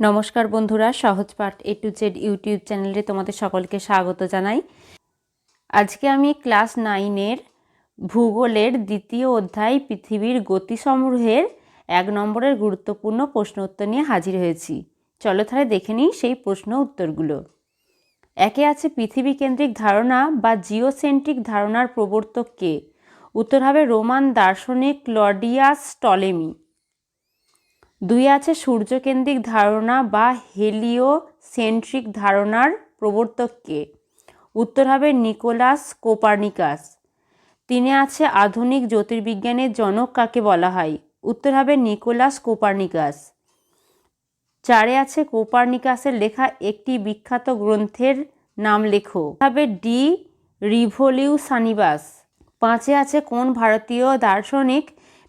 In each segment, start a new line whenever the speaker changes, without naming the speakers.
নমস্কার বন্ধুরা, সহজ পাঠ এ টু জেড ইউটিউব চ্যানেলে তোমাদের সকলকে স্বাগত জানাই। আজকে আমি ক্লাস নাইনের ভূগোলের দ্বিতীয় অধ্যায় পৃথিবীর গতিসমূহের এক নম্বরের গুরুত্বপূর্ণ প্রশ্ন উত্তর নিয়ে হাজির হয়েছি। চলো তাহলে দেখে নিই সেই প্রশ্ন উত্তরগুলো। একে আছে পৃথিবী কেন্দ্রিক ধারণা বা জিওসেন্ট্রিক ধারণার প্রবর্তক কে? উত্তর হবে রোমান দার্শনিক ক্লডিয়াস টলেমি দুই আছে সূর্যকেন্দ্রিক ধারণা বা হেলিওসেন্ট্রিক ধারণার প্রবর্তক কে উত্তর হবে নিকোলাস কোপার্নিকাস। তিনে আছে আধুনিক জ্যোতির্বিজ্ঞানের জনক কাকে বলা হয়? উত্তর হবে নিকোলাস কোপার্নিকাস। চারে আছে কোপার্নিকাসের লেখা একটি বিখ্যাত গ্রন্থের নাম লেখো। হবে ডি রিভলিউসানিবাস। পাঁচে আছে কোন ভারতীয় দার্শনিক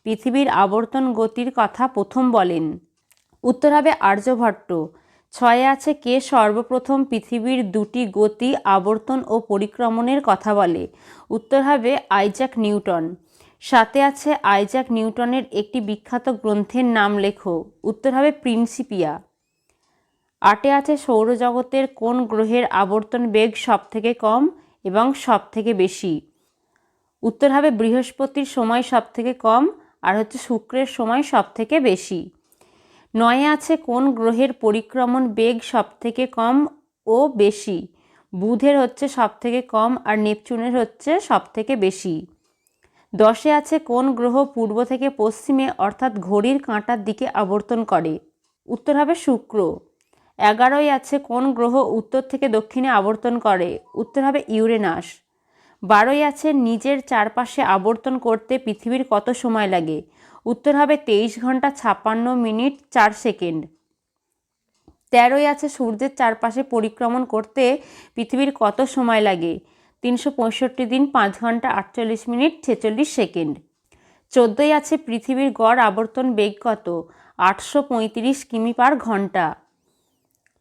পৃথিবীর আবর্তন গতির কথা প্রথম বলেন। উত্তর হবে আর্যভট্ট। ছয়ে আছে কে সর্বপ্রথম পৃথিবীর দুটি গতি আবর্তন ও পরিক্রমণের কথা বলে। উত্তর হবে আইজাক নিউটন। সাথে আছে আইজাক নিউটনের একটি বিখ্যাত গ্রন্থের নাম লেখো। উত্তর হবে প্রিন্সিপিয়া। আটে আছে সৌরজগতের কোন গ্রহের আবর্তন বেগ সবথেকে কম এবং সবথেকে বেশি? উত্তর হবে বৃহস্পতির সময় সবথেকে কম আর হচ্ছে শুক্রের সময় সবথেকে বেশি। নয়ে আছে কোন গ্রহের পরিক্রমণ বেগ সব থেকে কম ও বেশি? বুধের হচ্ছে সবথেকে কম আর নেপচুনের হচ্ছে সবথেকে বেশি। দশে আছে কোন গ্রহ পূর্ব থেকে পশ্চিমে অর্থাৎ ঘড়ির কাঁটার দিকে আবর্তন করে? উত্তর হবে শুক্র। এগারোই আছে কোন গ্রহ উত্তর থেকে দক্ষিণে আবর্তন করে? উত্তর হবে ইউরেনাস। বারোই আছে নিজের চারপাশে আবর্তন করতে পৃথিবীর কত সময় লাগে? উত্তর হবে তেইশ ঘণ্টা ছাপ্পান্ন মিনিট চার সেকেন্ড। তেরোই আছে সূর্যের চারপাশে পরিক্রমণ করতে পৃথিবীর কত সময় লাগে? তিনশো পঁয়ষট্টি দিন পাঁচ ঘণ্টা আটচল্লিশ মিনিট ছেচল্লিশ সেকেন্ড। চোদ্দোই আছে পৃথিবীর গড় আবর্তন বেগ কত? আটশো পঁয়ত্রিশ কিমি পার ঘণ্টা।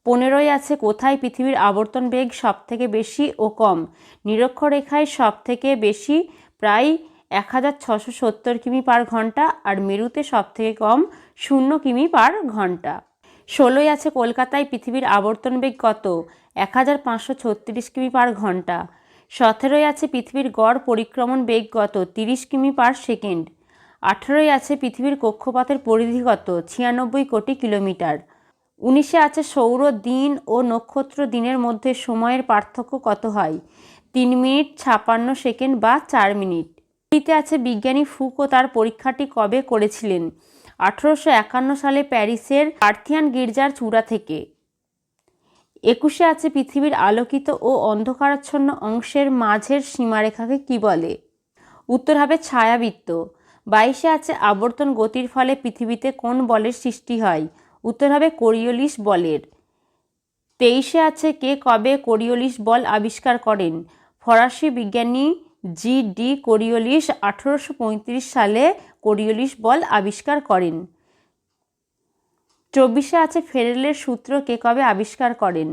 পনেরোই আছে কোথায় পৃথিবীর আবর্তন বেগ সব থেকে বেশি ও কম? নিরক্ষরেখায় সব থেকে বেশি প্রায় এক হাজার ছশো সত্তর কিমি পার ঘণ্টা আর মেরুতে সব থেকে কম শূন্য কিমি পার ঘণ্টা। ষোলোই আছে কলকাতায় পৃথিবীর আবর্তন বেগ কত? এক হাজার পাঁচশো ছত্রিশ কিমি পার ঘণ্টা। সতেরোই আছে পৃথিবীর গড় পরিক্রমণ বেগ কত? তিরিশ কিমি পার সেকেন্ড। আঠেরোই আছে পৃথিবীর কক্ষপথের পরিধি কত? ছিয়ানব্বই কোটি কিলোমিটার। উনিশে আছে সৌর দিন ও নক্ষত্র দিনের মধ্যে সময়ের পার্থক্য কত হয়? তিন মিনিট, ছাপান্ন সেকেন্ড বা চার মিনিট। কুড়িতে আছে বিজ্ঞানী ফুকো তার পরীক্ষাটি কবে করেছিলেন? আঠেরোশো একান্ন সালে প্যারিসের পার্থিয়ান গির্জার চূড়া থেকে। একুশে আছে পৃথিবীর আলোকিত ও অন্ধকারাচ্ছন্ন অংশের মাঝের সীমারেখাকে কি বলে? উত্তর হবে ছায়াবৃত্ত। বাইশে আছে আবর্তন গতির ফলে পৃথিবীতে কোন বলের সৃষ্টি হয়? উত্তর হবে কোরিওলিস বলের। তেইশে আছে কে কবে কোরিওলিস বল আবিষ্কার করেন? ফরাসি বিজ্ঞানী জি ডি কোরিওলিস আঠেরোশো পঁয়ত্রিশ সালে কোরিওলিস বল আবিষ্কার করেন। চব্বিশে আছে ফেরেলের সূত্র কে কবে আবিষ্কার করেন?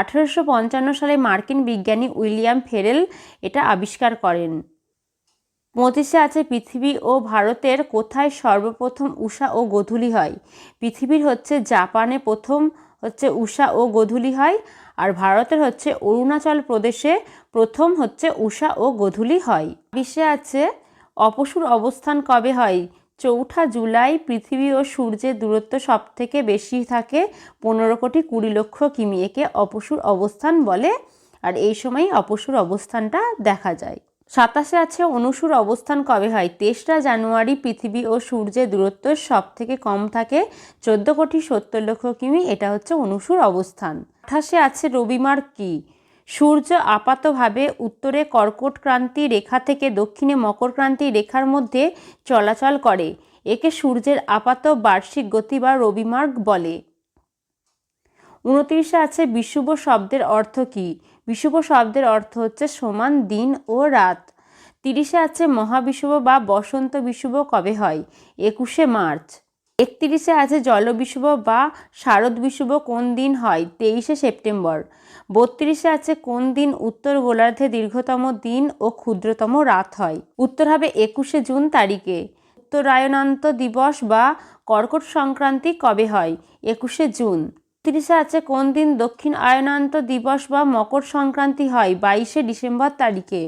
আঠেরোশো সালে মার্কিন বিজ্ঞানী উইলিয়াম ফেরেল এটা আবিষ্কার করেন। পঁচিশে আছে পৃথিবী ও ভারতের কোথায় সর্বপ্রথম উষা ও গধূলি হয়? পৃথিবীর হচ্ছে জাপানে প্রথম হচ্ছে উষা ও গধূলি হয় আর ভারতের হচ্ছে অরুণাচল প্রদেশে প্রথম হচ্ছে উষা ও গধূলি হয়। বিশ্বে আছে অপসুর অবস্থান কবে হয়? চৌঠা জুলাই পৃথিবী ও সূর্যের দূরত্ব সব থেকে বেশি থাকে পনেরো কোটি কুড়ি লক্ষ কিমি। একে অপসুর অবস্থান বলে আর এই সময় অপসুর অবস্থানটা দেখা যায়। সাতাশে আছে অনুসুর অবস্থান কবে হয়? তেসরা জানুয়ারি পৃথিবী ও সূর্যের দূরত্ব সব থেকে কম থাকে, চোদ্দ কোটি সত্তর লক্ষ কিমি, এটা হচ্ছে অনুসুর অবস্থান। আঠাশে আছে রবিমার কি? সূর্য আপাতভাবে উত্তরে কর্কট ক্রান্তি রেখা থেকে দক্ষিণে মকর ক্রান্তি রেখার মধ্যে চলাচল করে, একে সূর্যের আপাত বার্ষিক গতি বা রবিমার্গ বলে। উনত্রিশে আছে বিষুব শব্দের অর্থ কী? বিষুব শব্দের অর্থ হচ্ছে সমান দিন ও রাত। তিরিশে আছে মহাবিষুব বা বসন্ত বিষুব কবে হয়? একুশে মার্চ। একত্রিশে আছে জলবিষুব বা শারদ বিষুব কোন দিন হয়? তেইশে সেপ্টেম্বর। বত্রিশে আছে কোন দিন উত্তর গোলার্ধে দীর্ঘতম দিন ও ক্ষুদ্রতম রাত হয়? উত্তর হবে একুশে জুন তারিখে। উত্তরায়ণান্ত দিবস বা কর্কট সংক্রান্তি কবে হয়? একুশে জুন। তিরিশে আছে কোন দিন দক্ষিণ আয়নান্ত দিবস বা মকর সংক্রান্তি হয়? বাইশে ডিসেম্বর তারিখে।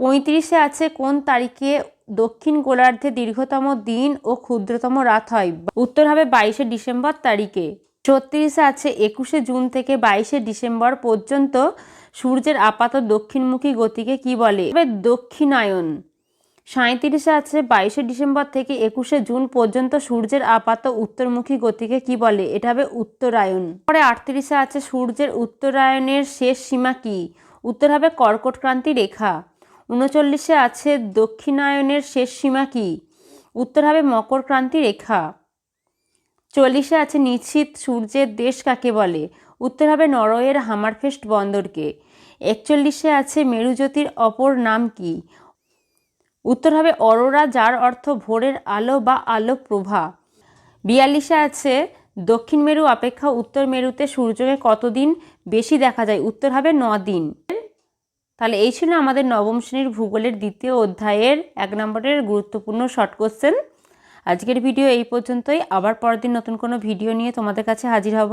পঁয়ত্রিশে আছে কোন তারিখে দক্ষিণ গোলার্ধে দীর্ঘতম দিন ও ক্ষুদ্রতম রাত হয়? উত্তর হবে বাইশে ডিসেম্বর তারিখে। ছত্রিশে আছে একুশে জুন থেকে বাইশে ডিসেম্বর পর্যন্ত সূর্যের আপাত দক্ষিণমুখী গতিকে কি বলে? দক্ষিণায়ন। সাঁত্রিশে আছে, বাইশে ডিসেম্বর থেকে একুশে জুন পর্যন্ত সূর্যের আপাত উত্তরমুখী গতিকে কি বলে? এটা হবে উত্তরায়ণ। পরে আটত্রিশে আছে, সূর্যের উত্তরায়ণের শেষ সীমা কি? উত্তর হবে কর্কটক্রান্তি রেখা। উনচল্লিশে আছে, দক্ষিণায়নের শেষ সীমা কি? উত্তর হবে মকরক্রান্তি রেখা। চল্লিশে আছে, নিশ্চিত সূর্যের দেশ কাকে বলে? উত্তর হবে নরওয়ের হামারফেস্ট বন্দরকে। একচল্লিশে আছে, মেরুজ্যোতির অপর নাম কি? উত্তর হবে অরোরা, যার অর্থ ভোরের আলো বা আলো প্রভা। বিয়াল্লিশে আছে, দক্ষিণ মেরু অপেক্ষা উত্তর মেরুতে সূর্যকে কতদিন বেশি দেখা যায়? উত্তর হবে ন দিন তাহলে এই ছিল আমাদের নবম শ্রেণির ভূগোলের দ্বিতীয় অধ্যায়ের এক নম্বরের গুরুত্বপূর্ণ শর্ট কোশ্চেন। আজকের ভিডিও এই পর্যন্তই। আবার পরের দিন নতুন কোনো ভিডিও নিয়ে তোমাদের কাছে হাজির হব।